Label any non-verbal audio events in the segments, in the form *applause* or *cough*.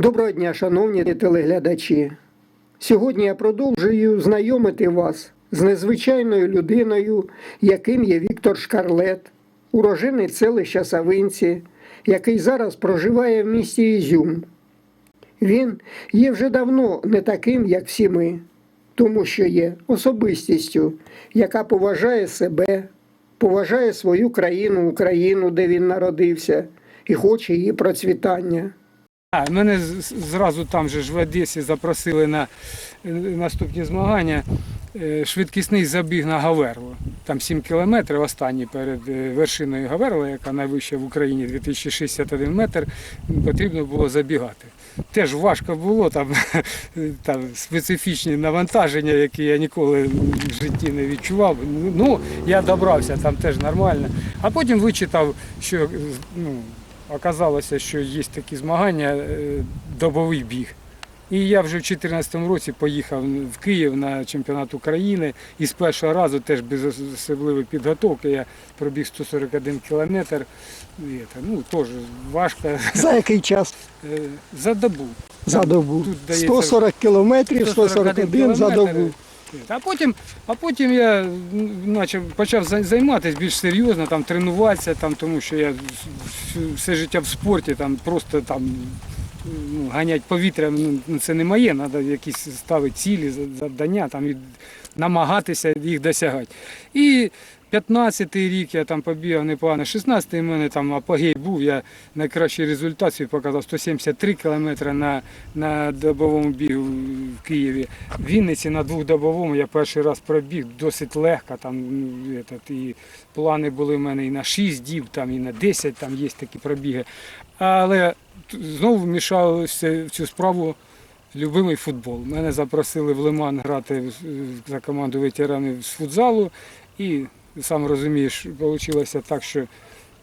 Доброго дня, шановні телеглядачі. Сьогодні я продовжую знайомити вас з незвичайною людиною, яким є Віктор Шкарлет, уроженець селища Савинці, який зараз проживає в місті Ізюм. Він є вже давно не таким, як всі ми, тому що є особистістю, яка поважає себе, поважає свою країну, Україну, де він народився, і хоче її процвітання. А, мене зразу там же ж в Одесі запросили на е, наступні змагання. Е, Швидкісний забіг на Гаверло. Там 7 кілометрів останній перед е, вершиною Гаверла, яка найвища в Україні 2061 метр, потрібно було забігати. Теж важко було, там, *laughs* там специфічні навантаження, які я ніколи в житті не відчував. Ну, я добрався там теж нормально. А потім вичитав, що ну, оказалося, що є такі змагання, е, добовий біг. І я вже в 2014 році поїхав в Київ на чемпіонат України і з першого разу теж без особливої підготовки я пробіг 141 кілометр. Ну, теж важко За який час? Е, за добу. За добу. Тут дається 140 кілометрів, 141 за добу. А потім, а потім я начав, почав займатися більш серйозно, там, тренуватися, там, тому що я все життя в спорті, там, просто там, ну, ганять повітря, ну, ну, це не моє, треба якісь ставити цілі, завдання там, і намагатися їх досягати. І 15-й рік я там побігав непогано, 16-й в мене там апогей був, я найкращий результат показав 173 кілометри на, на добовому бігу в Києві. В Вінниці на двохдобовому я перший раз пробіг досить легко. Там, ну, этот, і плани були в мене і на 6 діб, там, і на 10 там є такі пробіги. Але знову вмішався в цю справу любимий футбол. Мене запросили в Лиман грати за команду ветеранів з футзалу. І сам розумієш, вийшло так, що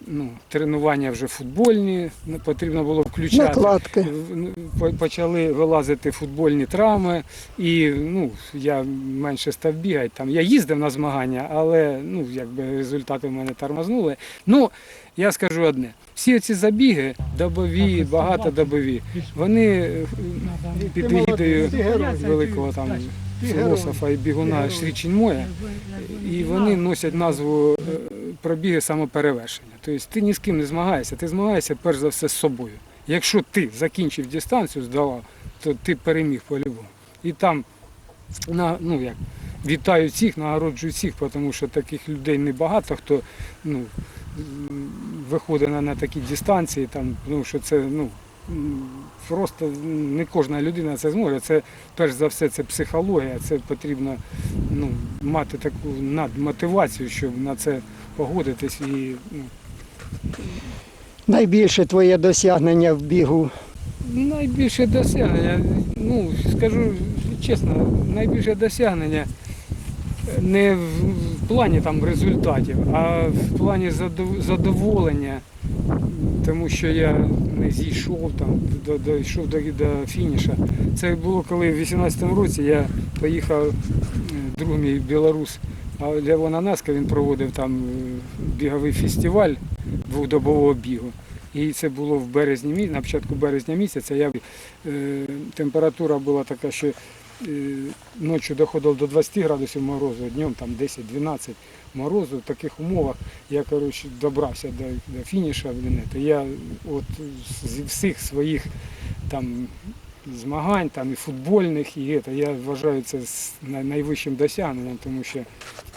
ну, тренування вже футбольні, не потрібно було включати. Накладки. Почали вилазити футбольні травми, і ну, я менше став бігати. Там, я їздив на змагання, але ну, якби результати в мене тормознули. Ну, я скажу одне: всі ці забіги, добові, багатодобові, вони е, під егідою великого там філософа і бігуна Шрі Чінмоя, і вони носять назву е, пробіги самоперевершення. Тобто ти ні з ким не змагаєшся, ти змагаєшся перш за все з собою. Якщо ти закінчив дистанцію, здавав, то ти переміг по-любому. І там на, ну, як, вітаю всіх, нагороджую всіх, тому що таких людей небагато, хто ну, виходить на, на такі дистанції, там, тому що це ну, просто не кожна людина це зможе. Це перш за все це психологія, це потрібно ну, мати таку надмотивацію, щоб на це погодитись і ну, Найбільше твоє досягнення в бігу. Найбільше досягнення, ну скажу чесно, найбільше досягнення не в плані там результатів, а в плані задоволення, тому що я не зійшов там, дійшов до, до фініша. Це було коли в 18-му році я поїхав, е, друг мій білорус, а Левон Анаска, він проводив там е, біговий фестиваль двохдобового бігу. І це було в березні на початку березня місяця. Я, е, температура була така, що ночі доходило до 20 градусів морозу, днем там 10-12 морозу. В таких умовах я коротше, добрався до, до фініша. Блін, я от зі всіх своїх там, змагань, там, і футбольних, і це, я вважаю це найвищим досягненням, тому що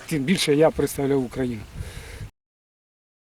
тим більше я представляв Україну.